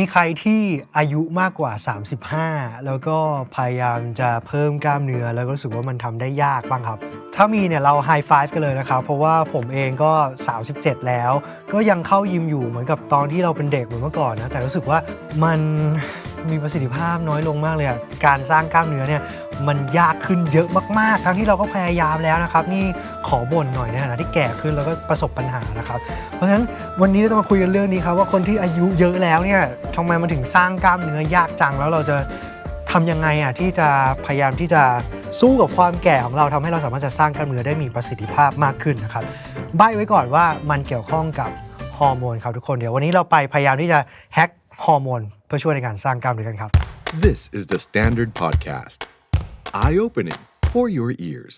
มีใครที่อายุมากกว่า 35 แล้วก็พยายามจะเพิ่มกล้ามเนื้อ แล้วก็รู้สึกว่ามันทำได้ยากบ้างครับ ถ้ามีเนี่ยเราไฮไฟฟ์กันเลยนะครับ เพราะว่าผมเองก็ 37 แล้ว ก็ยังเข้ายิมอยู่เหมือนกับตอนที่เราเป็นเด็กเหมือนเมื่อก่อนนะ แต่รู้สึกว่ามันมีประสิทธิภาพน้อยลงมากเลยอะการสร้างกล้ามเนื้อเนี่ยมันยากขึ้นเยอะมากๆ ทั้งที่เราก็พยายามแล้วนะครับ นี่ขอบ่นหน่อยในฐานะที่แก่ขึ้นแล้วก็ประสบปัญหานะครับ เพราะฉะนั้นวันนี้เราจะมาคุยกันเรื่องนี้ครับว่าคนที่อายุเยอะแล้วเนี่ยทำไมมันถึงสร้างกล้ามเนื้อยากจังแล้วเราจะทำยังไงอะที่จะพยายามที่จะสู้กับความแก่ของเราทำให้เราสามารถจะสร้างกล้ามเนื้อได้มีประสิทธิภาพมากขึ้นนะครับใบ้ไว้ก่อนว่ามันเกี่ยวข้องกับฮอร์โมนครับทุกคนเดี๋ยววันนี้เราไปพยายามที่จะแฮ็กฮอร์โมน เพื่อช่วยในการสร้างกล้ามเนื้อกันครับ This is the Standard Podcast. Eye opening for your ears.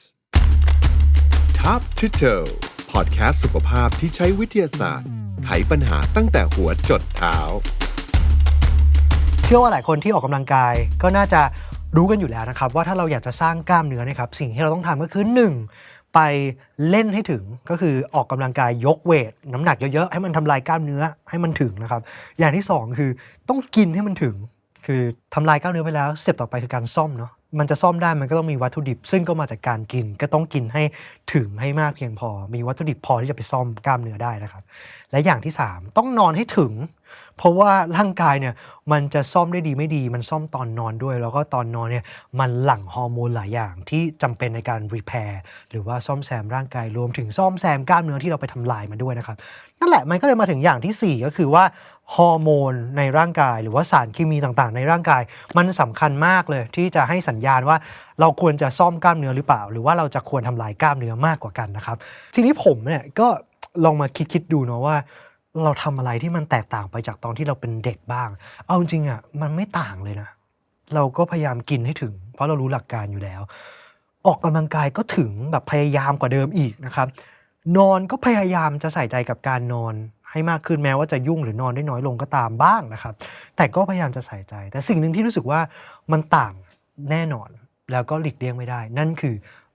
Top to toe podcast สุขภาพที่ใช้วิทยาศาสตร์ ไขปัญหาตั้งแต่หัวจดเท้า เชื่อว่าหลายคนที่ออกกำลังกายก็น่าจะรู้กันอยู่แล้วนะครับ ว่าถ้าเราอยากจะสร้างกล้ามเนื้อนะครับสิ่งที่เราต้องทำก็คือ 1. ไปเล่นให้ถึงก็คือออกกำลังกายยกเวทน้ำหนักเยอะๆ ให้มันทำลายกล้ามเนื้อให้มันถึงนะครับ อย่างที่ 2 คือต้องกินให้มันถึง คือทำลายกล้ามเนื้อไปแล้วเสเต็ปต่อไปคือการซ่อมเนาะมันจะซ่อมได้มันก็ต้องมีวัตถุดิบ ซึ่งก็มาจากการกินก็ต้องกินให้ถึงให้มากเพียงพอ มีวัตถุดิบพอที่จะไปซ่อมกล้ามเนื้อได้นะครับ และอย่างที่ 3 ต้องนอนให้ถึง เพราะว่าร่างกายเนี่ยมันจะซ่อมได้ดีไม่ดี มันซ่อมตอนนอนด้วย แล้วก็ตอนนอนเนี่ยมันหลั่งฮอร์โมนหลายอย่างที่จำเป็นในการรีแพร์หรือว่าซ่อมแซมร่างกายรวมถึงซ่อมแซมกล้ามเนื้อที่เราไปทำลายมันด้วยนะครับนั่นแหละมันก็เลยมาถึงอย่างทีสี่ 4 ก็คือว่าฮอร์โมนในร่างกาย หรือว่าสารเคมีต่างๆ ในร่างกาย มันสำคัญมากเลยที่จะให้สัญญาณว่าเราควรจะซ่อมกล้ามเนื้อหรือเปล่า หรือว่าเราจะควรทำลายกล้ามเนื้อมากกว่ากันนะครับ ทีนี้ผมเนี่ยก็ลองมาคิดๆดูเนาะว่า เราทำอะไรที่มันแตกต่างไปจากตอนที่เราเป็นเด็กบ้าง เอาจริงๆอะมันไม่ต่างเลยนะ เราก็พยายามกินให้ถึง เพราะเรารู้หลักการอยู่แล้ว ออกกำลังกายก็ถึงแบบพยายามกว่าเดิมอีกนะครับ นอนก็พยายามจะใส่ใจกับการนอนให้มากขึ้นแม้ว่าจะยุ่งหรือนอนได้น้อยลงก็ตามบ้างนะครับ แต่ก็พยายามจะใส่ใจ แต่สิ่งหนึ่งที่รู้สึกว่ามันต่างแน่นอนแล้วก็หลีกเลี่ยงไม่ได้ นั่นคือ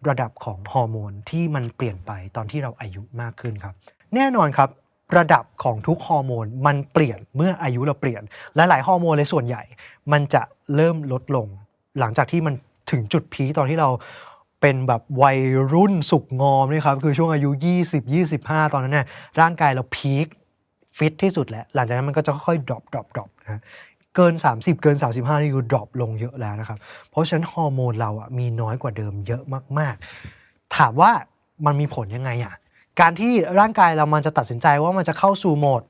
ระดับของฮอร์โมนที่มันเปลี่ยนไปตอนที่เราอายุมากขึ้นครับ แน่นอนครับ ระดับของทุกฮอร์โมนมันเปลี่ยนเมื่ออายุเราเปลี่ยน และหลายฮอร์โมนเลยส่วนใหญ่ มันจะเริ่มลดลง หลังจากที่มันถึงจุดพีคตอนที่เราเป็นแบบวัยรุ่นสุกงอมนี่ครับคือช่วงอายุ 20 25 ตอนนั้นเนี่ยร่างกายเราพีคฟิตที่สุดแล้ว หลังจากนั้นมันก็จะค่อยๆ drop drop drop นะเกิน 30 เกิน 35 นี่คือ drop ลงเยอะแล้วนะครับ เพราะฉะนั้นฮอร์โมนเราอะมีน้อยกว่าเดิมเยอะมาก ๆ ถามว่ามันมีผลยังไงอะ การที่ร่างกายเรามันจะตัดสินใจว่ามันจะเข้าสู่โหมด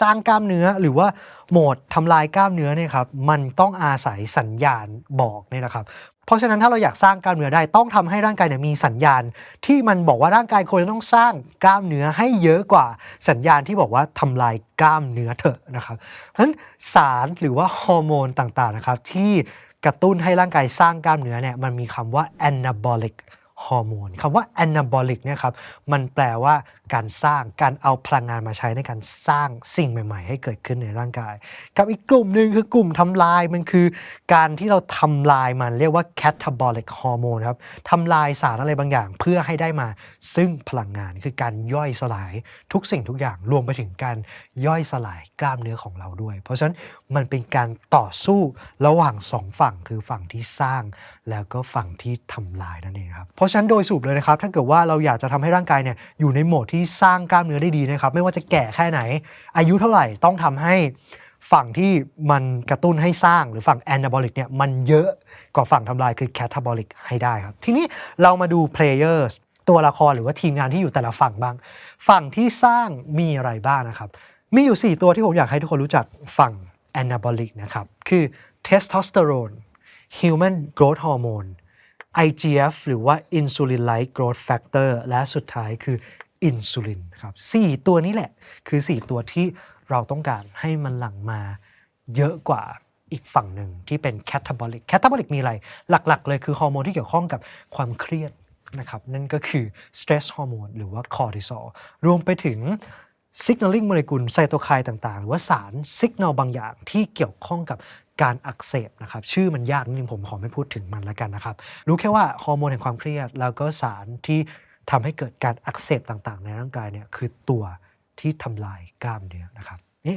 สร้างกล้ามเนื้อหรือว่าโหมดทำลายกล้ามเนื้อเนี่ยครับมันต้องอาศัยสัญญาณบอกเนี่ยนะครับ เพราะฉะนั้นถ้าเราอยากสร้างกล้ามเนื้อได้ต้องทำให้ร่างกายเนี่ยมีสัญญาณ ที่มันบอกว่าร่างกายควรจะต้องสร้างกล้ามเนื้อให้เยอะกว่าสัญญาณที่บอกว่าทำลายกล้ามเนื้อเถอะนะครับเพราะฉะนั้นสารหรือว่าฮอร์โมนต่างๆนะครับที่กระตุ้นให้ร่างกายสร้างกล้ามเนื้อเนี่ยมันมีคำว่า anabolic ฮอร์โมนคำว่า anabolic เนี่ยครับมันแปลว่า การสร้างการเอาพลังงานมาใช้ในการสร้างสิ่งใหม่ ๆ ให้เกิดขึ้นในร่างกาย กับอีกกลุ่มหนึ่งคือกลุ่มทำลายมันคือ การที่เราทำลายมันเรียกว่า catabolic hormone ครับทำลายสารอะไรบางอย่าง เพื่อให้ได้มาซึ่งพลังงานคือการย่อยสลายทุกสิ่งทุกอย่างรวมไปถึงการย่อยสลายกล้ามเนื้อของเราด้วย เพราะฉะนั้นมันเป็นการต่อสู้ระหว่างสองฝั่งคือฝั่งที่สร้าง แล้วก็ฝั่งที่ทำลายนั่นเองครับเพราะฉะนั้นโดยสรุปเลยนะครับถ้าเกิดว่าเราอยากจะทำให้ร่างกายเนี่ยอยู่ในโหมดที่สร้างกล้ามเนื้อได้ดีนะครับ ไม่ว่าจะแก่แค่ไหน อายุเท่าไหร่ต้องทำให้ฝั่งที่มันกระตุ้นให้สร้างหรือฝั่ง anabolic เนี่ยมันเยอะกว่าฝั่งทำลายคือ catabolic ให้ได้ครับ ทีนี้เรามาดู players ตัวละครหรือว่าทีมงานที่อยู่แต่ละฝั่งบ้าง ฝั่งที่สร้างมีอะไรบ้างนะครับ มีอยู่ 4 ตัวที่ผมอยากให้ทุกคนรู้จักฝั่ง anabolic นะครับ คือ testosterone human growth hormone IGF หรือว่า insulin like growth factor และสุดท้ายคือ อินซูลินครับสี่ตัวนี้แหละคือ 4 ตัวที่เราต้องการให้มันหลั่งมาเยอะกว่าอีกฝั่งหนึ่งที่เป็น catabolic catabolic มีอะไร หลักๆ เลยคือฮอร์โมนที่เกี่ยวข้องกับความเครียดนะครับนั่นก็คือ stress hormone หรือว่า cortisol รวมไปถึง signaling โมเลกุลไซโตไคน์ต่างๆ หรือว่าสารสัญญาณบางอย่างที่เกี่ยวข้องกับการอักเสบนะครับชื่อมันยากนิดนึงผมขอไม่พูดถึงมันแล้วกันนะครับ รู้แค่ว่าฮอร์โมนแห่งความเครียดแล้วก็สารที่ ทำให้เกิดการอักเสบต่างๆ ในร่างกายเนี่ยคือตัวที่ทำลายกล้ามเนื้อนะครับนี่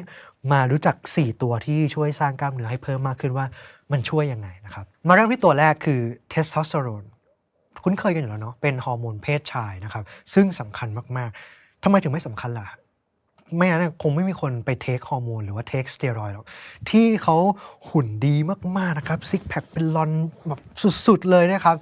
มารู้จัก 4 ตัวที่ช่วยสร้างกล้ามเนื้อให้เพิ่มมากขึ้นว่ามันช่วยยังไงนะครับมาเริ่มที่ตัวแรกคือเทสโทสเตอโรนคุ้นเคยกันอยู่แล้วเนาะเป็นฮอร์โมนเพศชายนะครับซึ่งสำคัญมากๆทำไมถึงไม่สำคัญล่ะไม่งั้นคงไม่มีคนไปเทคฮอร์โมนหรือว่าเทคสเตียรอยด์หรอกที่เขาหุ่นดีมากๆนะครับซิกแพคเป็นลอนแบบสุดๆเลยนะครับ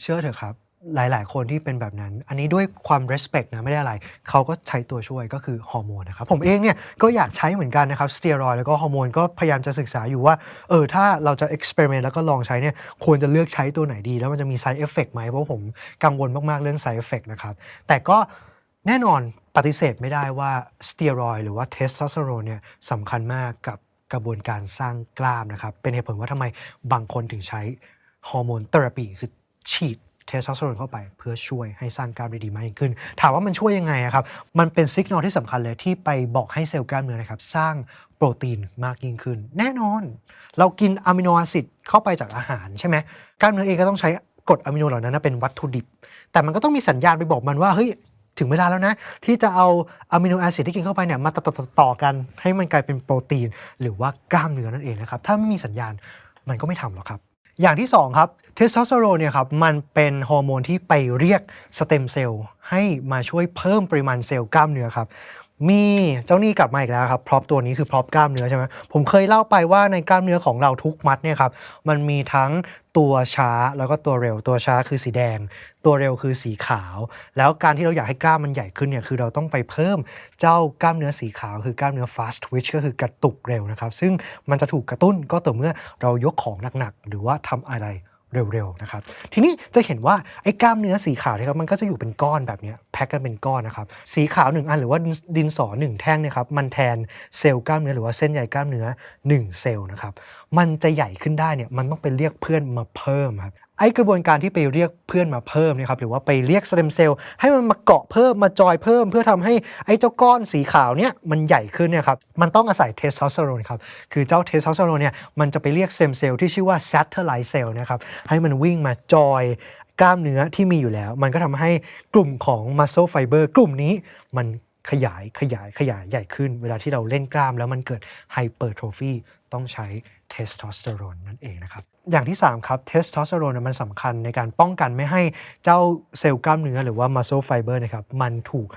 เชื่อเถอะครับ หลาย ๆ คนที่เป็นแบบนั้น อันนี้ด้วยความ respect นะไม่ได้อะไร เขาก็ใช้ตัวช่วยก็คือฮอร์โมนนะครับ ผมเองเนี่ยก็อยากใช้เหมือนกันนะครับสเตียรอยด์แล้วก็ฮอร์โมนก็พยายามจะศึกษาอยู่ว่า เออ ถ้าเราจะ experiment แล้วก็ลองใช้เนี่ยควรจะเลือกใช้ตัวไหนดี แล้วมันจะมี side effect ไหม เพราะผมกังวลมาก ๆ เรื่อง side effect นะครับ แต่ก็แน่นอนปฏิเสธไม่ได้ว่าสเตียรอยด์หรือว่าเทสโทสเตอโรนเนี่ยสำคัญมากกับกระบวนการสร้างกล้ามนะครับเป็นเหตุผลว่าทำไมบางคนถึงใช้ฮอร์โมนเทอราปีคือฉีด เทสโทสเตอโรนเข้าไปเพื่อช่วยให้สร้างกล้ามได้ดีมากยิ่งขึ้น ถามว่ามันช่วยยังไงอะครับ มันเป็นสัญญาณที่สำคัญเลยที่ไปบอกให้เซลล์กล้ามเนื้อนะครับสร้างโปรตีนมากยิ่งขึ้น แน่นอน เรากินอะมิโนแอซิดเข้าไปจากอาหารใช่ไหมกล้ามเนื้อเองก็ต้องใช้กรดอะมิโนเหล่านั้นเป็นวัตถุดิบ แต่มันก็ต้องมีสัญญาณไปบอกมันว่าเฮ้ยถึงเวลาแล้วนะ ที่จะเอาอะมิโนแอซิดที่กินเข้าไปเนี่ยมาต่อๆต่อๆกันให้มันกลายเป็นโปรตีน หรือว่ากล้ามเนื้อนั่นเองนะครับถ้าไม่มีสัญญาณมันก็ไม่ทำหรอกครับ อย่างที่ 2 ครับเทสโทสเตอโรนเนี่ยครับมันเป็นฮอร์โมนที่ไปเรียกสเต็มเซลล์ให้มาช่วยเพิ่มปริมาณเซลล์กล้ามเนื้อครับ มีเจ้านี่กลับมาอีกแล้วครับพร็อพตัวนี้คือพร็อพกล้ามเนื้อใช่ไหมผมเคยเล่าไปว่าในกล้ามเนื้อของเราทุกมัดเนี่ยครับมันมีทั้งตัวช้าแล้วก็ตัวเร็ว ตัวช้าคือสีแดง ตัวเร็วคือสีขาว แล้วการที่เราอยากให้กล้ามมันใหญ่ขึ้นเนี่ยคือเราต้องไปเพิ่มเจ้ากล้ามเนื้อสีขาว คือกล้ามเนื้อ fast twitch ก็คือกระตุกเร็วนะครับซึ่งมันจะถูกกระตุ้นก็ต่อเมื่อเรายกของหนักๆหรือว่าทำอะไร เร็วๆนะครับ ทีนี้จะเห็นว่าไอ้กล้ามเนื้อสีขาวนะครับมันก็จะอยู่เป็นก้อนแบบนี้แพ็คกันเป็นก้อนนะครับสีขาวหนึ่งอันหรือว่าดินสอหนึ่งแท่งเนี่ยครับมันแทนเซลล์กล้ามเนื้อหรือว่าเส้นใยกล้ามเนื้อ 1 เซลล์นะครับ มันจะใหญ่ขึ้นได้เนี่ยมันต้องไปเรียกเพื่อนมาเพิ่มครับไอ้กระบวนการที่ไปเรียกเพื่อนมาเพิ่มนี่ยครับหรือว่าไปเรียกสเต็มเซลล์ให้มันมาเกาะเพิ่มมาจอยเพิ่ม เพื่อทำให้ไอ้เจ้าก้อนสีขาวเนี่ยมันใหญ่ขึ้นเนี่ยครับมันต้องอาศัยเทสโทสเตอโรนครับคือเจ้าเทสโทสเตอโรนเนี่ยมันจะไปเรียกสเซมเซลล์ที่ชื่อว่า satellite cell นะครับให้มันวิ่งมาจอยกล้ามเนื้อที่มีอยู่แล้ว มันก็ทำให้กลุ่มของ muscle fiber กลุ่มนี้มันขยายขยายขยายใหญ่ขึ้น เวลาที่เราเล่นกล้ามแล้วมันเกิด hypertrophy ต้องใช้ เทสโทสเตอโรนนั่นเองนะครับ อย่างที่ 3 ครับเทสโทสเตอโรนมันสำคัญในการป้องกันไม่ให้เจ้าเซลล์กล้ามเนื้อหรือว่า muscle fiber นะครับมันถูก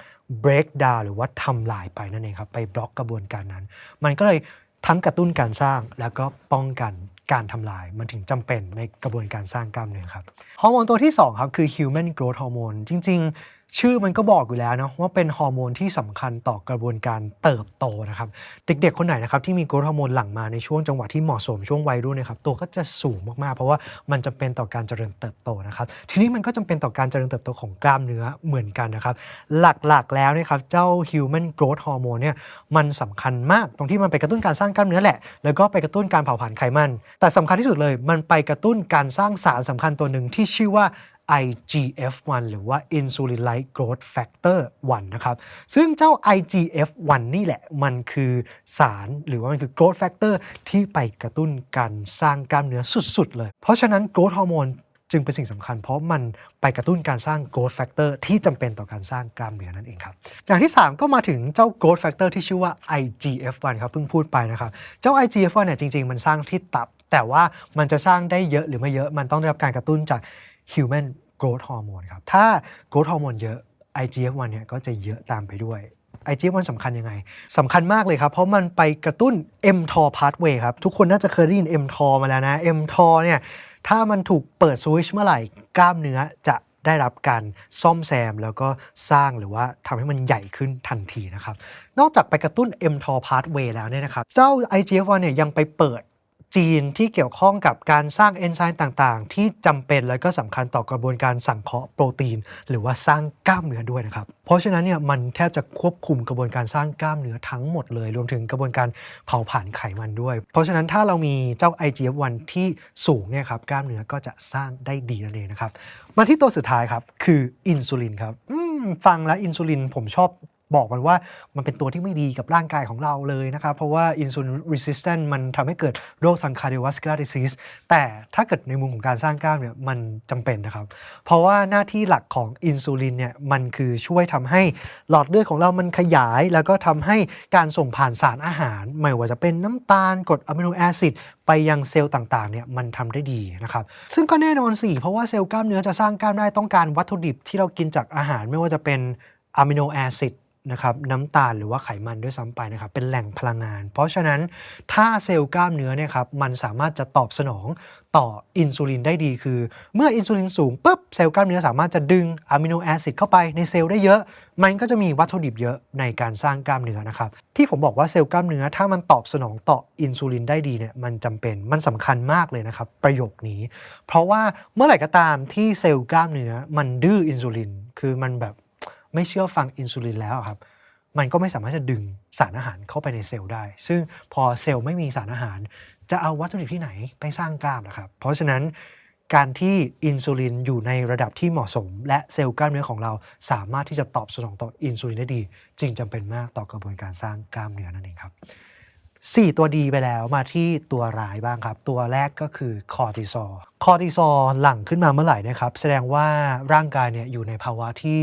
break down หรือว่าทำลายไปนั่นเองครับ ไปบล็อกกระบวนการนั้น มันก็เลยทั้งกระตุ้นการสร้างแล้วก็ป้องกันการทำลายมันถึงจำเป็นในกระบวนการสร้างกล้ามเนื้อครับฮอร์โมนตัวที่ 2 ครับ คือ human growth hormone จริง ๆ ชื่อมันก็บอกอยู่แล้วเนาะว่าเป็นฮอร์โมนที่สำคัญต่อกระบวนการเติบโตนะครับ เด็กๆ คนไหนนะครับที่มีโกรทฮอร์โมนหลั่งมาในช่วงจังหวะที่เหมาะสมช่วงวัยรุ่นนะครับตัวก็จะสูงมากๆ เพราะว่ามันจำเป็นต่อการเจริญเติบโตนะครับ ทีนี้มันก็จำเป็นต่อการเจริญเติบโตของกล้ามเนื้อเหมือนกันนะครับ หลักๆแล้วนี่ยครับเจ้า human growth hormone เนี่ยมันสำคัญมากตรงที่มันไปกระตุ้นการสร้างกล้ามเนื้อแหละ แล้วก็ไปกระตุ้นการเผาผลาญไขมัน แต่สำคัญที่สุดเลย มันไปกระตุ้นการสร้างสารสำคัญตัวหนึ่งที่ชื่อว่า IGF-1 หรือว่า Insulin Like Growth Factor 1 นะครับ ซึ่งเจ้า IGF-1 นี่แหละมันคือสารหรือว่ามันคือ growth factor ที่ไปกระตุ้นการสร้างกล้ามเนื้อสุด ๆ เลย เพราะฉะนั้น growth hormone จึงเป็นสิ่งสำคัญเพราะมันไปกระตุ้นการสร้าง growth factor ที่จำเป็นต่อการสร้างกล้ามเนื้อนั่นเองครับ อย่างที่ 3 ก็มาถึงเจ้า growth factor ที่ชื่อว่า IGF-1 ครับเพิ่งพูดไปนะครับ เจ้า IGF-1 เนี่ยจริง ๆ มันสร้างที่ตับ แต่ว่ามันจะสร้างได้เยอะหรือไม่เยอะมันต้องได้รับการกระตุ้นจาก human growth hormone ครับ ถ้า growth hormone เยอะ IGF-1 เนี่ยก็จะเยอะตามไปด้วย IGF-1 สำคัญยังไงสำคัญมากเลยครับ เพราะมันไปกระตุ้น mTOR pathway ครับ ทุกคนน่าจะเคยได้ยิน mTOR มาแล้วนะ mTOR เนี่ยถ้ามันถูกเปิดสวิชเมื่อไหร่กล้ามเนื้อจะได้รับการซ่อมแซมแล้วก็สร้างหรือว่าทำให้มันใหญ่ขึ้นทันทีนะครับ นอกจากไปกระตุ้น mTOR pathway แล้วเนี่ยนะครับ เจ้า IGF-1 เนี่ยยังไปเปิด จีนที่เกี่ยวข้องกับการสร้างเอนไซม์ต่างๆ ที่จำเป็นและก็สำคัญต่อกระบวนการสังเคราะห์โปรตีน หรือว่าสร้างกล้ามเนื้อด้วยนะครับ เพราะฉะนั้นเนี่ยมันแทบจะควบคุมกระบวนการสร้างกล้ามเนื้อทั้งหมดเลย รวมถึงกระบวนการเผาผลาญไขมันด้วย เพราะฉะนั้นถ้าเรามีเจ้า IGF-1 ที่สูงเนี่ยครับกล้ามเนื้อก็จะสร้างได้ดีนั่นเองนะครับมาที่ตัวสุดท้ายครับคืออินซูลินครับฟังแล้วอินซูลินผมชอบ บอกมันว่ามันเป็นตัวที่ไม่ดีกับร่างกายของเราเลยนะครับ เพราะว่า insulin resistant มันทำให้เกิดโรคทาง cardiovascular disease แต่ถ้าเกิดในมุมของการสร้างกล้ามเนี่ยมันจำเป็นนะครับ เพราะว่าหน้าที่หลักของอินซูลินเนี่ยมันคือช่วยทำให้หลอดเลือดของเรามันขยาย แล้วก็ทำให้การส่งผ่านสารอาหาร ไม่ว่าจะเป็นน้ำตาลกรดอะมิโนแอซิดไปยังเซลล์ต่างๆเนี่ยมันทำได้ดีนะครับ ซึ่งก็แน่นอนสิเพราะว่าเซลล์กล้ามเนื้อจะสร้างกล้ามได้ต้องการวัตถุดิบที่เรากินจากอาหารไม่ว่าจะเป็นอะมิโนแอซิด นะครับน้ำตาลหรือว่าไขมันด้วยซ้ำไปนะครับเป็นแหล่งพลังงาน เพราะฉะนั้นถ้าเซลล์กล้ามเนื้อเนี่ยครับมันสามารถจะตอบสนองต่ออินซูลินได้ดีคือ เมื่ออินซูลินสูงปุ๊บเซลล์กล้ามเนื้อสามารถจะดึงอะมิโนแอซิดเข้าไปในเซลล์ได้เยอะ มันก็จะมีวัตถุดิบเยอะในการสร้างกล้ามเนื้อนะครับที่ผมบอกว่าเซลล์กล้ามเนื้อถ้ามันตอบสนองต่ออินซูลินได้ดีเนี่ยมันจำเป็นมันสำคัญมากเลยนะครับประโยคนี้ เพราะว่าเมื่อไหร่ก็ตามที่เซลล์กล้ามเนื้อมันดื้ออินซูลินคือมันแบบ ไม่เชื่อฟังอินซูลินแล้วครับมันก็ไม่สามารถจะดึงสารอาหารเข้าไปในเซลล์ได้ ซึ่งพอเซลล์ไม่มีสารอาหาร จะเอาวัตถุดิบที่ไหนไปสร้างกล้ามนะครับ เพราะฉะนั้นการที่อินซูลินอยู่ในระดับที่เหมาะสม และเซลล์กล้ามเนื้อของเราสามารถที่จะตอบสนองต่ออินซูลินได้ดี จึงจำเป็นมากต่อกระบวนการสร้างกล้ามเนื้อนั่นเองครับ 4 ตัวดีไปแล้วมาที่ตัวร้ายบ้างครับ ตัวแรกก็คือคอร์ติซอลคอร์ติซอลหลั่งขึ้นมาเมื่อไหร่นะครับ แสดงว่าร่างกายเนี่ยอยู่ในภาวะที่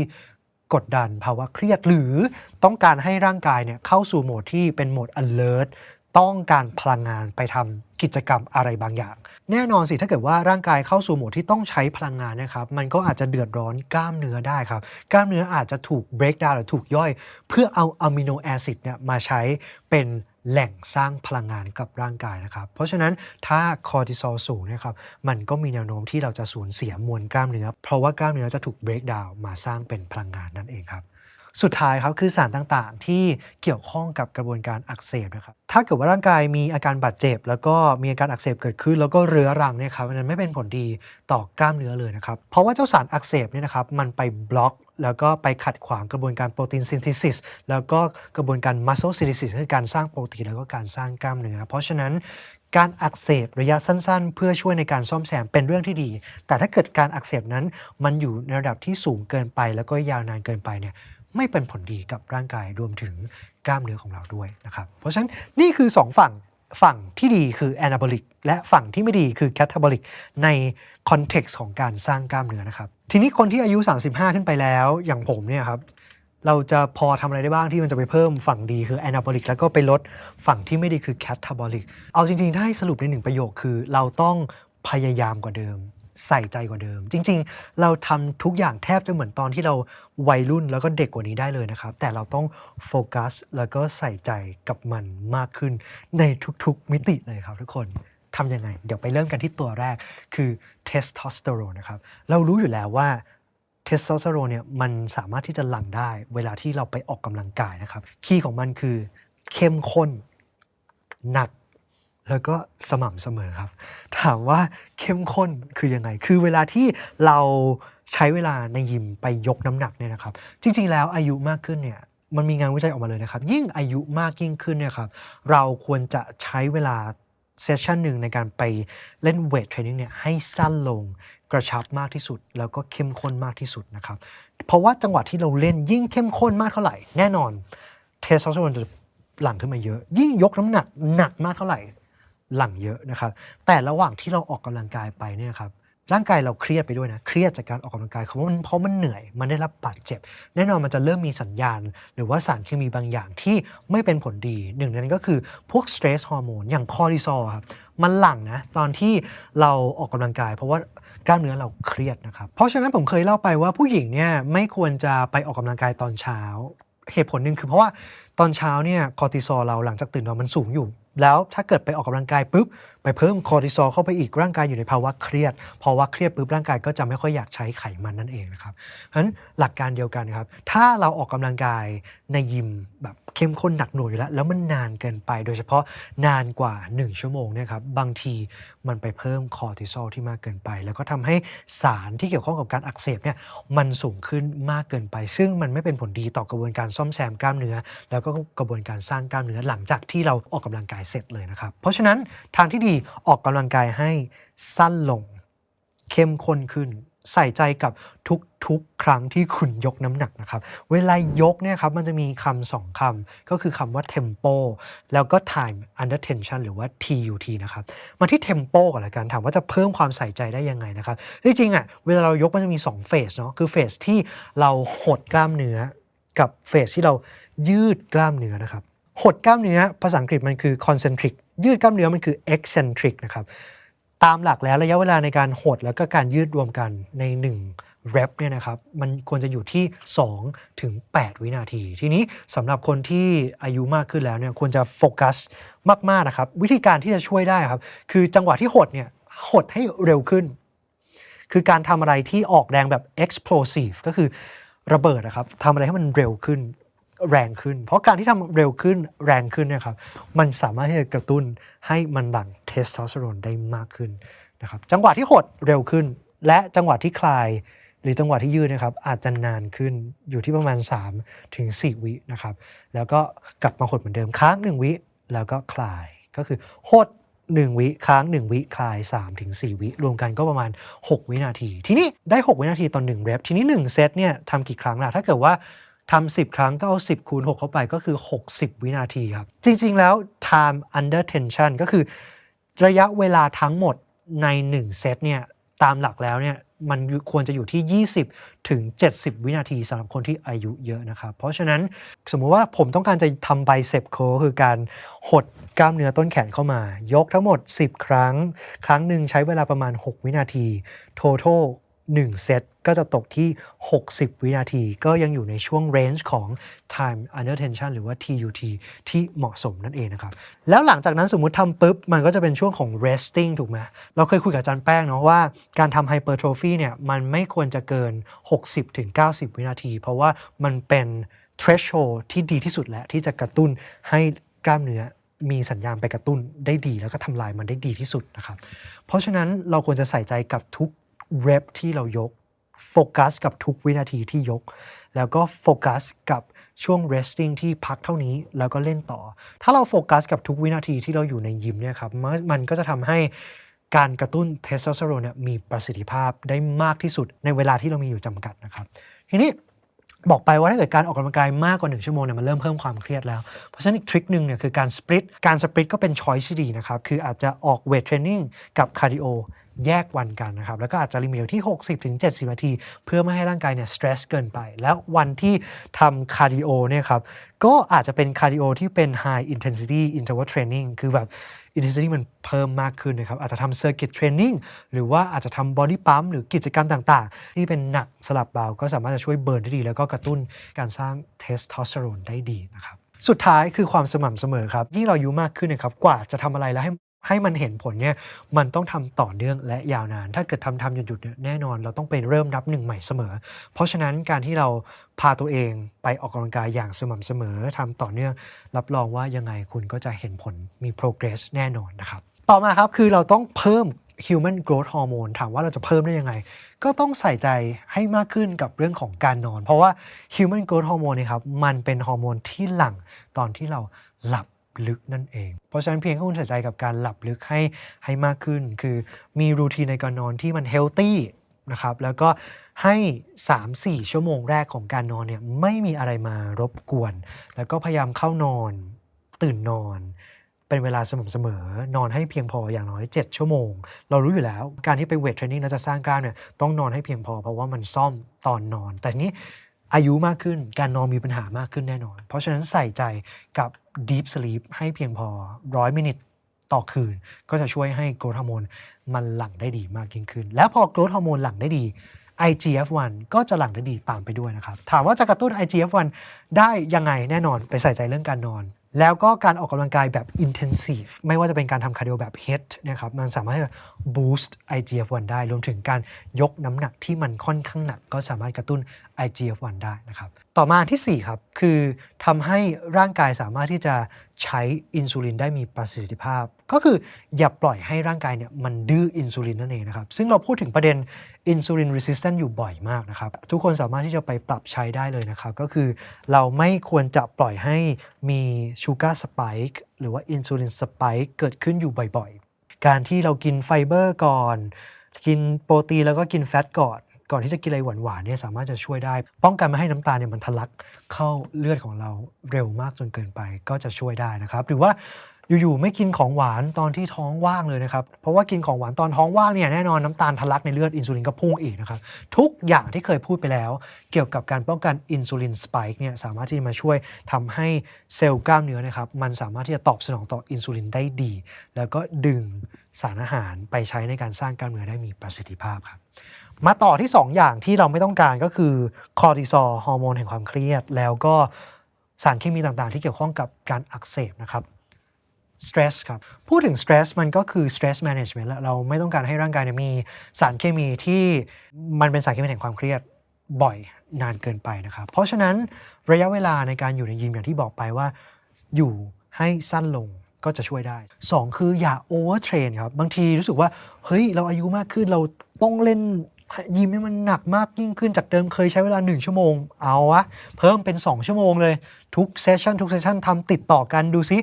กดดันภาวะเครียดหรือต้องการให้ร่างกายเนี่ยเข้าสู่โหมดที่เป็นโหมด alert ต้องการพลังงานไปทำกิจกรรมอะไรบางอย่าง แน่นอนสิถ้าเกิดว่าร่างกายเข้าสู่โหมดที่ต้องใช้พลังงานนะครับมันก็อาจจะเดือดร้อนกล้ามเนื้อได้ครับ กล้ามเนื้ออาจจะถูก break down หรือถูกย่อย เพื่อเอาอะมิโนแอซิดเนี่ยมาใช้เป็น แหล่งสร้างพลังงานกับร่างกายนะครับ เพราะฉะนั้นถ้าคอร์ติซอลสูงเนะครับมันก็มีแนวโน้มที่เราจะสูญเสียมวลกล้ามเนื้อเพราะว่ากล้ามเนื้อจะถูกเบรกดาวมาสร้างเป็นพลังงานนั่นเองครับ สุดท้ายครับคือสารต่างๆ ที่เกี่ยวข้องกับกระบวนการอักเสบนะครับถ้าเกิดว่าร่างกายมีอาการบาดเจ็บ แล้วก็มีอาการอักเสบเกิดขึ้น แล้วก็เรื้อรังเนี่ยครับมันไม่เป็นผลดีต่อกล้ามเนื้อเลยนะครับเพราะว่าเจ้าสารอักเสบเนี่ยนะครับมันไปบล็อกแล้วก็ไปขัดขวางกระบวนการโปรตีนซินทิซิสแล้วก็กระบวนการมัสโซซินทิซิสคือการสร้างโปรตีนแล้วก็การสร้างกล้ามเนื้อ เพราะฉะนั้นการอักเสบระยะสั้นๆ เพื่อช่วยในการซ่อมแซมเป็นเรื่องที่ดี แต่ถ้าเกิดการอักเสบนั้นมันอยู่ในระดับที่สูงเกินไป แล้วก็ยาวนานเกินไปเนี่ย ไม่เป็นผลดีกับร่างกายรวมถึงกล้ามเนื้อของเราด้วยนะครับเพราะฉะนั้นนี่คือ 2 ฝั่งฝั่งที่ดีคือ anabolic และฝั่งที่ไม่ดีคือ catabolic ในคอนเท็กซ์ของการสร้างกล้ามเนื้อนะครับ ทีนี้คนที่อายุ 35 ขึ้นไปแล้วอย่างผมเนี่ยครับเราจะพอทำอะไรได้บ้างที่มันจะไปเพิ่มฝั่งดีคือ anabolic แล้วก็ไปลดฝั่งที่ไม่ดีคือ catabolic เอาจริงๆ ถ้าให้สรุปในหนึ่งประโยคคือ เราต้องพยายามกว่าเดิม ใส่ใจกว่าเดิม จริง ๆ เราทำทุกอย่างแทบจะเหมือนตอนที่เราวัยรุ่นแล้วก็เด็กกว่านี้ได้เลยนะครับ แต่เราต้องโฟกัสแล้วก็ใส่ใจกับมันมากขึ้นในทุกๆ มิติเลยครับทุกคนทำยังไง เดี๋ยวไปเริ่มกันที่ตัวแรกคือเทสโทสเตอโรนนะครับ เรารู้อยู่แล้วว่าเทสโทสเตอโรนเนี่ยมันสามารถที่จะหลั่งได้เวลาที่เราไปออกกำลังกายนะครับ คีย์ของมันคือเข้มข้น หนัก แล้วก็สม่ำเสมอครับ ถามว่าเข้มข้นคือยังไง คือเวลาที่เราใช้เวลาในยิมไปยกน้ำหนักเนี่ยนะครับ จริง ๆ แล้วอายุมากขึ้นเนี่ยมันมีงานวิจัยออกมาเลยนะครับ ยิ่งอายุมากยิ่งขึ้นเนี่ยครับเราควรจะใช้เวลาเซสชันหนึ่งในการไปเล่นเวทเทรนนิ่งเนี่ยให้สั้นลงกระชับมากที่สุด แล้วก็เข้มข้นมากที่สุดนะครับ เพราะว่าจังหวะที่เราเล่นยิ่งเข้มข้นมากเท่าไหร่ แน่นอนเทสโทสเตอโรนจะหลั่งขึ้นมาเยอะ ยิ่งยกน้ำหนักหนักมากเท่าไหร่ หลั่งเยอะนะครับ แต่ระหว่างที่เราออกกำลังกายไปเนี่ยครับร่างกายเราเครียดไปด้วยนะ เครียดจากการออกกำลังกายเพราะมันเพราะมันเหนื่อย มันได้รับบาดเจ็บ แน่นอนมันจะเริ่มมีสัญญาณ หรือว่าสารเคมีบางอย่างที่ไม่เป็นผลดี หนึ่งในนั้นก็คือพวกสเตรสฮอร์โมนอย่างคอร์ติซอลครับมันหลั่งนะตอนที่เราออกกำลังกาย เพราะว่ากล้ามเนื้อเราเครียดนะครับ เพราะฉะนั้นผมเคยเล่าไปว่าผู้หญิงเนี่ยไม่ควรจะไปออกกำลังกายตอนเช้า เหตุผลหนึ่งคือเพราะว่าตอนเช้าเนี่ยคอร์ติซอลเราหลังจากตื่นนอนมันสูงอยู่ แล้วถ้าเกิดไปออกกำลังกายปุ๊บ ไปเพิ่มคอร์ติซอลเข้าไปอีกร่างกายอยู่ในภาวะเครียดพอว่าเครียดปุ๊บร่างกายก็จะไม่ค่อยอยากใช้ไขมันนั่นเองนะครับเพราะฉะนั้นหลักการเดียวกันครับ ถ้าเราออกกำลังกายในยิมแบบเข้มข้นหนักหน่วงอยู่แล้ว แล้วมันนานเกินไป โดยเฉพาะนานกว่า 1 ชั่วโมงเนี่ยครับบางทีมันไปเพิ่มคอร์ติซอลที่มากเกินไป แล้วก็ทำให้สารที่เกี่ยวข้องกับการอักเสบเนี่ยมันสูงขึ้นมากเกินไป ซึ่งมันไม่เป็นผลดีต่อกระบวนการซ่อมแซมกล้ามเนื้อ แล้วก็กระบวนการสร้างกล้ามเนื้อหลังจากที่เราออกกำลังกายเสร็จเลยนะครับเพราะฉะนั้นทางที่ดีออกกำลังกายให้สั้นลง เข้มข้นขึ้น ใส่ใจกับทุกๆ ครั้งที่คุณยกน้ำหนักนะครับ เวลายกเนี่ยครับมันจะมีคำสองคำก็คือคำว่า tempo แล้วก็ time under tension หรือว่า TUT นะครับ มาที่ tempo ก่อนละกันถามว่าจะเพิ่มความใส่ใจได้ยังไงนะครับ จริงๆอะเวลาเรายกมันจะมี2เฟสเนาะคือเฟสที่เราหดกล้ามเนื้อกับเฟสที่เรายืดกล้ามเนื้อนะครับ หดกล้ามเนื้อภาษาอังกฤษมันคือ concentric ยืดกล้ามเนื้อมันคือ eccentric นะครับตามหลักแล้วระยะเวลาในการหดแล้วก็การยืดรวมกันใน 1 rep เนี่ยนะครับมันควรจะอยู่ที่2ถึง8วินาที ทีนี้สำหรับคนที่อายุมากขึ้นแล้วเนี่ยควรจะโฟกัสมากๆนะครับวิธีการที่จะช่วยได้ครับคือจังหวะที่หดเนี่ยหดให้เร็วขึ้น คือการทำอะไรที่ออกแรงแบบ explosive ก็คือระเบิดนะครับทำอะไรให้มันเร็วขึ้น แรงขึ้น เพราะการที่ทำเร็วขึ้นแรงขึ้นเนยครับ มันสามารถที่จะกระตุ้นให้มันหลั่งเทสโทสเตอโรนได้มากขึ้นนะครับ จังหวะที่หดเร็วขึ้น และจังหวะที่คลาย หรือจังหวะที่ยืดนะครับ อาจจะนานขึ้นอยู่ที่ประมาณ 3 ถึง 4 วินะครับ แล้วก็กลับมาหดเหมือนเดิมค้าง 1 วิ แล้วก็คลาย ก็คือหด 1 วิค้าง 1 วิคลาย 3 ถึง 4 วิ รวมกันก็ประมาณ 6 วินาที ทีนี้ได้ 6 วินาทีตอน1เรปทีนี้ 1 เซตเนี่ยทำกี่ครั้งล่ะถ้าเกิดว่า ทำ10 ครั้งก็เอา 10 คูณ 6 เข้าไปก็คือ 60 วินาทีครับ จริงๆแล้ว time under tension ก็คือ ระยะเวลาทั้งหมดใน 1 เซตเนี่ยตามหลักแล้วเนี่ยมันควรจะอยู่ที่ 20 ถึง 70 วินาทีสำหรับคนที่อายุเยอะนะครับ เพราะฉะนั้นสมมุติว่าผมต้องการจะทำไบเซปโคคือการหดกล้ามเนื้อต้นแขนเข้ามา ยกทั้งหมด 10 ครั้ง ครั้งหนึ่งใช้เวลาประมาณ 6 วินาที total 1 เซตก็จะตกที่ 60 วินาที ก็ยังอยู่ในช่วง range ของ time under tension หรือว่า TUT ที่เหมาะสมนั่นเองนะครับ แล้วหลังจากนั้นสมมุติทำปุ๊บ มันก็จะเป็นช่วงของ resting ถูกไหมเราเคยคุยกับอาจารย์แป้งเนาะว่าการทำ hypertrophy เนี่ย มันไม่ควรจะเกิน 60-90 วินาที เพราะว่ามันเป็น threshold ที่ดีที่สุดแล้วที่จะกระตุ้นให้กล้ามเนื้อมีสัญญาณไปกระตุ้นได้ดีแล้วก็ทำลายมันได้ดีที่สุดนะครับ เพราะฉะนั้นเราควรจะใส่ใจกับทุก เรปที่เรายกโฟกัสกับทุกวินาทีที่ยก แล้วก็โฟกัสกับช่วง resting ที่พักเท่านี้แล้วก็เล่นต่อ ถ้าเราโฟกัสกับทุกวินาทีที่เราอยู่ในยิมเนี่ยครับมันก็จะทำให้การกระตุ้นเทสโทสเตอโรนเนี่ยมีประสิทธิภาพได้มากที่สุดในเวลาที่เรามีอยู่จำกัดนะครับ ทีนี้บอกไปว่าถ้าเกิดการออกกำลังกายมากกว่า 1 ชั่วโมงเนี่ยมันเริ่มเพิ่มความเครียดแล้ว เพราะฉะนั้นอีกทริคหนึ่งเนี่ยคือการสปริตการสปริตก็เป็นช้อยที่ดีนะครับ คืออาจจะออกเวทเทรนนิ่งกับคาร์ดิโอ แยกวันกันนะครับ แล้วก็อาจจะลิมิตที่ 60-70นาที เพื่อไม่ให้ร่างกายเนี่ยสเตรสเกินไป แล้ววันที่ทำคาร์ดิโอเนี่ยครับ ก็อาจจะเป็นคาร์ดิโอที่เป็น high intensity interval training คือแบบ intensity มันเพิ่มมากขึ้นนะครับ อาจจะทำ circuit training หรือว่าอาจจะทำ body pump หรือกิจกรรมต่างๆ ที่เป็นหนักสลับเบา ก็สามารถจะช่วยเบิร์นได้ดี แล้วก็กระตุ้นการสร้างเทสโทสเตอโรนได้ดีนะครับสุดท้ายคือความสม่ำเสมอครับ ยิ่งเราอายุมากขึ้นนะครับ กว่าจะทำอะไรแล้วให้ ให้มันเห็นผลเนี่ยมันต้องทำต่อเนื่องและยาวนาน ถ้าเกิดทำทำหยุดหยุดเนี่ยแน่นอนเราต้องไปเริ่มนับหนึ่งใหม่เสมอ เพราะฉะนั้นการที่เราพาตัวเองไปออกกำลังกายอย่างสม่ำเสมอทำต่อเนื่อง รับรองว่ายังไงคุณก็จะเห็นผลมี progress แน่นอนนะครับ ต่อมาครับคือเราต้องเพิ่ม human growth hormone ถามว่าเราจะเพิ่มได้ยังไง ก็ต้องใส่ใจให้มากขึ้นกับเรื่องของการนอน เพราะว่า human growth hormone เนยครับมันเป็นฮอร์โมนที่หลั่งตอนที่เราหลับ ลึกนั่นเอง เพราะฉะนั้นเพียงแค่คุณใส่ใจกับการหลับลึกให้ให้มากขึ้น คือมีรูทีนในการนอนที่มัน healthy นะครับแล้วก็ให้ 3-4 ชั่วโมงแรกของการนอนเนี่ยไม่มีอะไรมารบกวน แล้วก็พยายามเข้านอนตื่นนอน เป็นเวลาสม่ำเสมอนอนให้เพียงพออย่างน้อย 7 ชั่วโมง เรารู้อยู่แล้วการที่ไปเวทเทรนนิ่งแล้วจะสร้างกล้ามเนี่ยต้องนอนให้เพียงพอเพราะว่ามันซ่อมตอนนอน แต่นี้ อายุมากขึ้นการนอนมีปัญหามากขึ้นแน่นอน เพราะฉะนั้นใส่ใจกับ Deep Sleep ให้เพียงพอร้อยมินิทต่อคืน ก็จะช่วยให้โกรทฮอร์โมนมันหลั่งได้ดีมากยิ่งขึ้น แล้วพอโกรทฮอร์โมนหลั่งได้ดี IGF-1 ก็จะหลั่งได้ดีตามไปด้วยนะครับ ถามว่าจะกระตุ้น IGF-1 ได้ยังไงแน่นอนไปใส่ใจเรื่องการนอน แล้วก็การออกกำลังกายแบบ intensive ไม่ว่าจะเป็นการทำคาร์ดิโอแบบ HIIT นะครับ มันสามารถที่จะ boost IGF-1 ได้ รวมถึงการยกน้ำหนักที่มันค่อนข้างหนัก ก็สามารถกระตุ้น IGF-1 ได้นะครับ ต่อมาที่ 4 ครับ คือทำให้ร่างกายสามารถที่จะใช้อินซูลินได้มีประสิทธิภาพ ก็คืออย่าปล่อยให้ร่างกายเนี่ยมันดื้ออินซูลินนั่นเองนะครับซึ่งเราพูดถึงประเด็นอินซูลิน resistant อยู่บ่อยมากนะครับทุกคนสามารถที่จะไปปรับใช้ได้เลยนะครับ ก็คือเราไม่ควรจะปล่อยให้มีชูการ์สป k ค์หรือว่าอินซูลินสป k ค์เกิดขึ้นอยู่บ่อยๆ การที่เรากินไฟเบอร์ก่อน กินโปรตีนแล้วก็กินแฟตก่อนก่อนที่จะกินอะไรหวานๆเนี่ยสามารถจะช่วยได้ ป้องกันไม่ให้น้ำตาลเนี่ยมันทะลักเข้าเลือดของเราเร็วมากจนเกินไปก็จะช่วยได้นะครับ หรือว่า อยู่ๆไม่กินของหวานตอนที่ท้องว่างเลยนะครับ เพราะว่ากินของหวานตอนท้องว่างเนี่ยแน่นอนน้ำตาลทะลักในเลือดอินซูลินก็พุ่งอีกนะครับ ทุกอย่างที่เคยพูดไปแล้ว เกี่ยวกับการป้องกันอินซูลินสปายเนี่ยสามารถที่จะมาช่วยทำให้เซลล์กล้ามเนื้อนะครับมันสามารถที่จะตอบสนองต่ออินซูลินได้ดี แล้วก็ดึงสารอาหารไปใช้ในการสร้างกล้ามเนื้อได้มีประสิทธิภาพครับมาต่อที่ 2 อย่างที่เราไม่ต้องการก็คือคอร์ติซอลฮอร์โมนแห่งความเครียด แล้วก็สารเคมีต่างๆ ที่เกี่ยวข้องกับการอักเสบนะครับ stress ครับ พูดถึง stress มันก็คือ stress management แล้วเราไม่ต้องการให้ร่างกายมีสารเคมีที่มันเป็นสารเคมีแห่งความเครียดบ่อยนานเกินไปนะครับ เพราะฉะนั้นระยะเวลาในการอยู่ในยิมอย่างที่บอกไปว่า อยู่ให้สั้นลงก็จะช่วยได้ 2 คืออย่า overtrain ครับ บางทีรู้สึกว่า เฮ้ย เราอายุมากขึ้นเราต้องเล่น ยิมให้มันหนักมากยิ่งขึ้นจากเดิมเคยใช้เวลา 1 ชั่วโมง เอาวะเพิ่มเป็น 2 ชั่วโมงเลยทุกเซสชันทุกเซสชันทำติดต่อกันดูซิ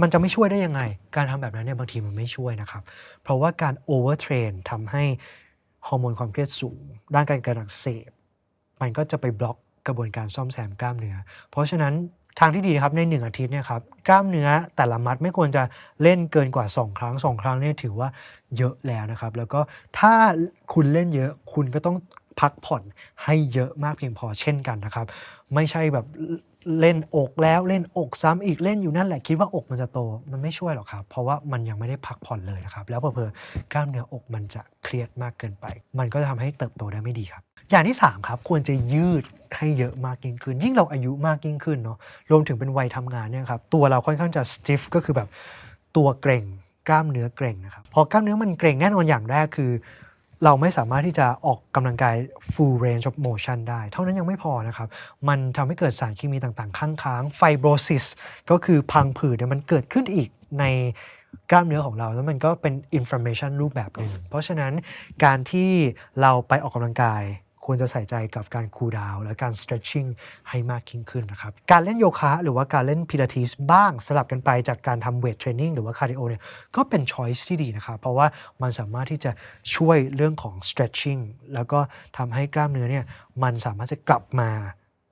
มันจะไม่ช่วยได้ยังไง การทำแบบนั้นเนี่ยบางทีมันไม่ช่วยนะครับ เพราะว่าการ overtrain ทำให้ฮอร์โมนความเครียดสูงร่างกายเกิดอักเสบมันก็จะไปบล็อกกระบวนการซ่อมแซมกล้ามเนื้อเพราะฉะนั้น ทางที่ดีครับในหนึ่งอาทิตย์เนี่ยครับกล้ามเนื้อแต่ละมัดไม่ควรจะเล่นเกินกว่า 2 ครั้ง 2 ครั้งเนี่ยถือว่าเยอะแล้วนะครับ แล้วก็ถ้าคุณเล่นเยอะคุณก็ต้องพักผ่อนให้เยอะมากเพียงพอเช่นกันนะครับ ไม่ใช่แบบเล่นอกแล้วเล่นอกซ้ำอีกเล่นอยู่นั่นแหละคิดว่าอกมันจะโตมันไม่ช่วยหรอกครับ เพราะว่ามันยังไม่ได้พักผ่อนเลยนะครับ แล้วเผลอๆกล้ามเนื้ออกมันจะเครียดมากเกินไป มันก็จะทำให้เติบโตได้ไม่ดีครับ อย่างที่ 3 ครับ ควรจะยืดให้เยอะมากยิ่งขึ้น ยิ่งเราอายุมากยิ่งขึ้นเนาะรวมถึงเป็นวัยทำงานเนี่ยครับตัวเราค่อนข้างจะ stiff ก็คือแบบตัวเกร็งกล้ามเนื้อเกร็งนะครับพอกล้ามเนื้อมันเกร็งแน่นอนอย่างแรกคือ เราไม่สามารถที่จะออกกำลังกาย full range of motion ได้ เท่านั้นยังไม่พอนะครับ มันทำให้เกิดสารเคมีต่างๆข้างค้าง fibrosis ก็คือพังผืดเนี่ยมันเกิดขึ้นอีกในกล้ามเนื้อของเราแล้วมันก็เป็น inflammation รูปแบบหนึ่งเพราะฉะนั้นการที่เราไปออกกำลังกาย ควรจะใส่ใจกับการคูลดาวและการ stretching ให้มากยิ่งขึ้นนะครับ การเล่นโยคะหรือว่าการเล่นพิลาทิสบ้างสลับกันไปจากการทำเวทเทรนนิ่งหรือว่าคาร์ดิโอเนี่ยก็เป็น choice ที่ดีนะครับ เพราะว่ามันสามารถที่จะช่วยเรื่องของ stretching แล้วก็ทำให้กล้ามเนื้อเนี่ยมันสามารถจะกลับมา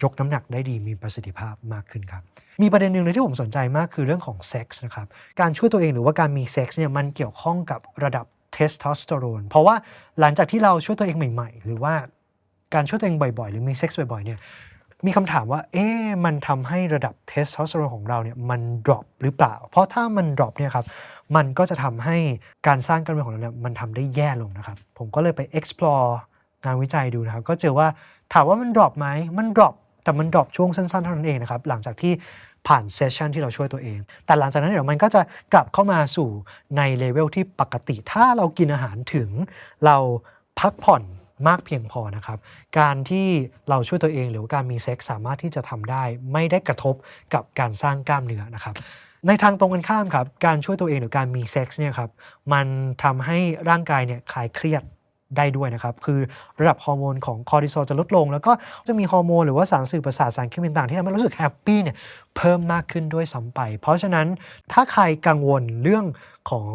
ยกน้ำหนักได้ดีมีประสิทธิภาพมากขึ้นครับ มีประเด็นหนึ่งเลยที่ผมสนใจมากคือเรื่องของเซ็กส์นะครับ การช่วยตัวเองหรือว่าการมีเซ็กส์เนี่ยมันเกี่ยวข้องกับระดับเทสโทสเตอโรนเพราะว่าหลังจากที่เราช่วยตัวเองใหม่ ๆ หรือว่า การช่วยตัวเองบ่อยๆ หรือมีเซ็กส์บ่อยๆเนี่ยมีคำถามว่า เอ๊ะมันทำให้ระดับเทสโทสเตอโรนของเราเนี่ยมัน drop หรือเปล่า เพราะถ้ามัน drop เนี่ยครับ มันก็จะทำให้การสร้างกล้ามเนื้อของเราเนี่ยมันทำได้แย่ลงนะครับ ผมก็เลยไป explore งานวิจัยดูนะครับ ก็เจอว่าถามว่ามัน drop ไหม มัน drop แต่มัน drop ช่วงสั้นๆ เท่านั้นเองนะครับ หลังจากที่ผ่านเซสชันที่เราช่วยตัวเอง แต่หลังจากนั้นเดี๋ยวมันก็จะกลับเข้ามาสู่ในเลเวลที่ปกติ ถ้าเรากินอาหารถึง เราพักผ่อน มากเพียงพอนะครับ การที่เราช่วยตัวเองหรือว่าการมีเซ็กส์สามารถที่จะทำได้ ไม่ได้กระทบกับการสร้างกล้ามเนื้อนะครับ ในทางตรงกันข้ามครับ การช่วยตัวเองหรือการมีเซ็กส์เนี่ยครับมันทำให้ร่างกายเนี่ยคลายเครียดได้ด้วยนะครับ คือระดับฮอร์โมนของคอร์ติซอลจะลดลง แล้วก็จะมีฮอร์โมนหรือว่าสารสื่อประสาทสารเคมีต่างๆที่ทำให้รู้สึกแฮปปี้เนี่ยเพิ่มมากขึ้นด้วยซ้ำไป เพราะฉะนั้นถ้าใครกังวลเรื่องของ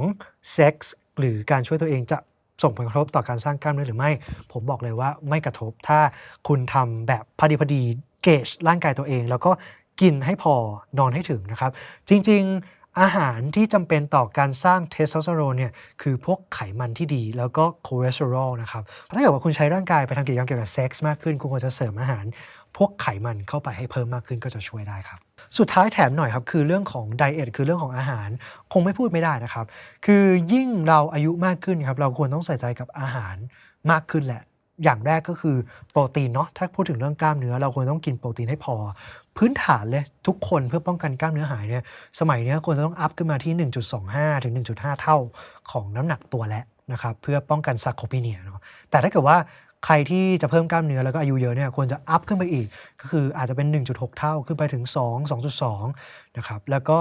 เซ็กส์หรือการช่วยตัวเองจะ ส่งผลกระทบต่อการสร้างกล้ามเนื้อหรือไม่ ผมบอกเลยว่าไม่กระทบ ถ้าคุณทำแบบพอดีพอดีเกจร่างกายตัวเอง แล้วก็กินให้พอนอนให้ถึงนะครับ จริงๆอาหารที่จำเป็นต่อการสร้างเทสโทสเตอโรนเนี่ยคือพวกไขมันที่ดี แล้วก็คอเลสเตอรอลนะครับถ้าเกิดว่าคุณใช้ร่างกายไปทำกิจกรรมเกี่ยวกับเซ็กส์มากขึ้น คุณควรจะเสริมอาหาร พวกไขมันเข้าไปให้เพิ่มมากขึ้นก็จะช่วยได้ครับ สุดท้ายแถมหน่อยครับคือเรื่องของไดเอทคือเรื่องของอาหาร คงไม่พูดไม่ได้นะครับ คือยิ่งเราอายุมากขึ้นครับเราควรต้องใส่ใจกับอาหารมากขึ้นแหละ อย่างแรกก็คือโปรตีนเนาะถ้าพูดถึงเรื่องกล้ามเนื้อ เราควรต้องกินโปรตีนให้พอ พื้นฐานเลยทุกคนเพื่อป้องกันกล้ามเนื้อหายเนี่ยสมัยนี้ควรจะต้องอัพขึ้นมาที่ 1.25 ถึง 1.5 เท่าของน้ำหนักตัวแล้วนะครับเพื่อป้องกันซาโคปีเนียเนาะแต่ถ้าเกิดว่า ใครที่จะเพิ่มกล้ามเนื้อแล้วก็อายุเยอะเนี่ยควรจะอัพขึ้นไปอีก ก็คืออาจจะเป็น 1.6 เท่าขึ้นไปถึง 2 2.2 นะครับ แล้วก็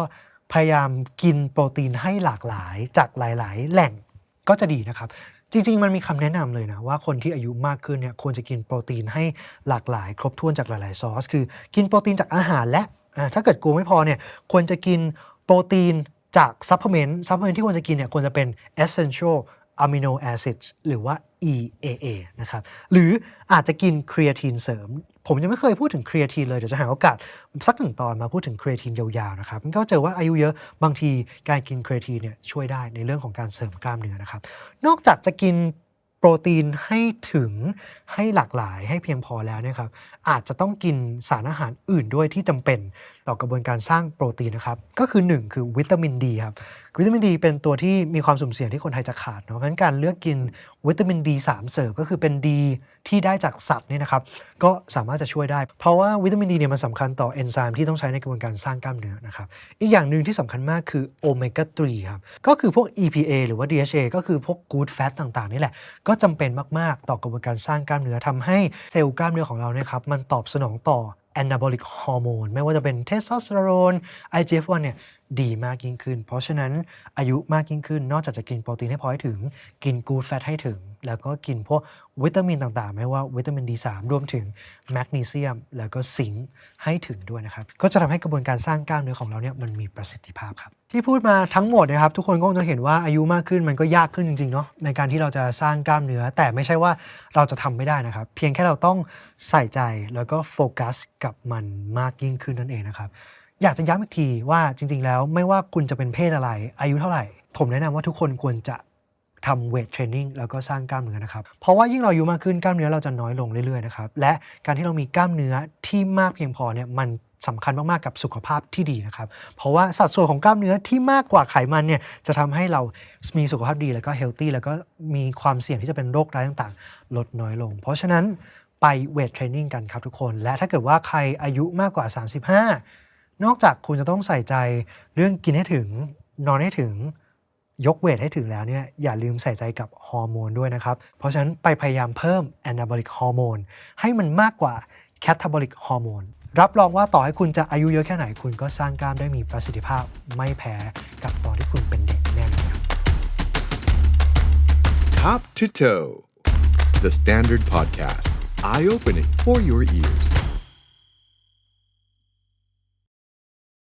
พยายามกินโปรตีนให้หลากหลายจากหลาย ๆ แหล่งก็จะดีนะครับ จริง ๆ มันมีคำแนะนำเลยนะว่าคนที่อายุมากขึ้นเนี่ยควรจะกินโปรตีนให้หลากหลาย ครบถ้วนจากหลาย ๆ ซอส คือกินโปรตีนจากอาหารและถ้าเกิดกูไม่พอเนี่ยควรจะกินโปรตีนจากซัพพลีเมนต์ซัพพลีเมนต์ที่ควรจะกินเนี่ยควรจะเป็น essential amino acids หรือว่า EAA นะครับ หรืออาจจะกินครี a าทีนเสริม ผมยังไม่เคยพูดถึงครี a าทีนเลย เดี๋ยวจะหาโอกาสสักหนึ่งตอนมาพูดถึงครี a าทีนยาวๆนะครับ ก็เจอว่าอายุเยอะบางทีการกินครี a าทีนเนี่ยช่วยได้ในเรื่องของการเสริมกล้ามเนื้อนะครับ นอกจากจะกินโปรตีนให้ถึงให้หลากหลายให้เพียงพอแล้วเนี่ยครับอาจจะต้องกินสารอาหารอื่นด้วยที่จำเป็น ต่อกระบวนการสร้างโปรตีนนะครับก็คือ 1 คือวิตามินดีครับวิตามินดีเป็นตัวที่มีความสุ่มเสี่ยงที่คนไทยจะขาดเนาะเพราะฉะนั้นการเลือกกินวิตามินดี3เสริมก็คือเป็นดีที่ได้จากสัตว์เนี่ยนะครับก็สามารถจะช่วยได้ เพราะว่าวิตามินดีเนี่ยมันสำคัญต่อเอนไซม์ที่ต้องใช้ในกระบวนการสร้างกล้ามเนื้อนะครับอีกอย่างหนึ่งที่สำคัญมากคือโอเมก้า3ครับก็คือพวก EPA หรือว่า DHA ก็คือพวก good fat ต่างๆนี่แหละก็จำเป็นมากๆ ต่อกระบวนการสร้างกล้ามเนื้อทำให้เซลล์กล้ามเนื้อของเราเนี่ยครับมันตอบสนองต่อ แอนนาบอลิกฮอร์โมนไม่ว่าจะเป็นเทสโทสเตอโรน IGF-1 เนี่ยดีมากยิ่งขึ้น เพราะฉะนั้นอายุมากยิ่งขึ้น นอกจากจะกินโปรตีนให้พอให้ถึง กิน good fat ให้ถึง แล้วก็กินพวกวิตามินต่างๆ ไม่ว่าวิตามิน D3 รวมถึงแมกนีเซียม แล้วก็ซิงค์ให้ถึงด้วยนะครับ ก็จะทำให้กระบวนการสร้างกล้ามเนื้อของเราเนี่ยมันมีประสิทธิภาพครับ ที่พูดมาทั้งหมดนะครับ ทุกคนก็คงจะเห็นว่าอายุมากขึ้นมันก็ยากขึ้นจริงๆเนาะในการที่เราจะสร้างกล้ามเนื้อ แต่ไม่ใช่ว่าเราจะทำไม่ได้นะครับ เพียงแค่เราต้องใส่ใจแล้วก็โฟกัสกับมันมากยิ่งขึ้นนั่นเองนะครับ อยากจะย้ำอีกทีว่าจริง ๆ แล้วไม่ว่าคุณจะเป็นเพศอะไร อายุเท่าไหร่ ผมแนะนำว่าทุกคนควรจะทำเวทเทรนนิ่งแล้วก็สร้างกล้ามเนื้อนะครับ เพราะว่ายิ่งเราอายุมากขึ้นกล้ามเนื้อเราจะน้อยลงเรื่อยๆนะครับและการที่เรามีกล้ามเนื้อที่มากเพียงพอเนี่ยมันสำคัญมากๆกับสุขภาพที่ดีนะครับ เพราะว่าสัดส่วนของกล้ามเนื้อที่มากกว่าไขมันเนี่ยจะทำให้เรามีสุขภาพดีแล้วก็เฮลตี้แล้วก็มีความเสี่ยงที่จะเป็นโรคร้ายต่างๆ ลดน้อยลง เพราะฉะนั้นไปเวทเทรนนิ่งกันครับทุกคน และถ้าเกิดว่าใครอายุมากกว่า 35 นอกจากคุณจะต้องใส่ใจเรื่องกินให้ถึงนอนให้ถึงยกเวทให้ถึงแล้วเนี่ยอย่าลืมใส่ใจกับฮอร์โมนด้วยนะครับ เพราะฉะนั้นไปพยายามเพิ่ม anabolic ฮอร์โมนให้มันมากกว่า catabolic ฮอร์โมนรับรองว่าต่อให้คุณจะอายุเยอะแค่ไหนคุณก็สร้างกล้ามได้มีประสิทธิภาพไม่แพ้กับตอนที่คุณเป็นเด็กแน่นอน Top to Toe, the Standard Podcast, eye opening for your ears.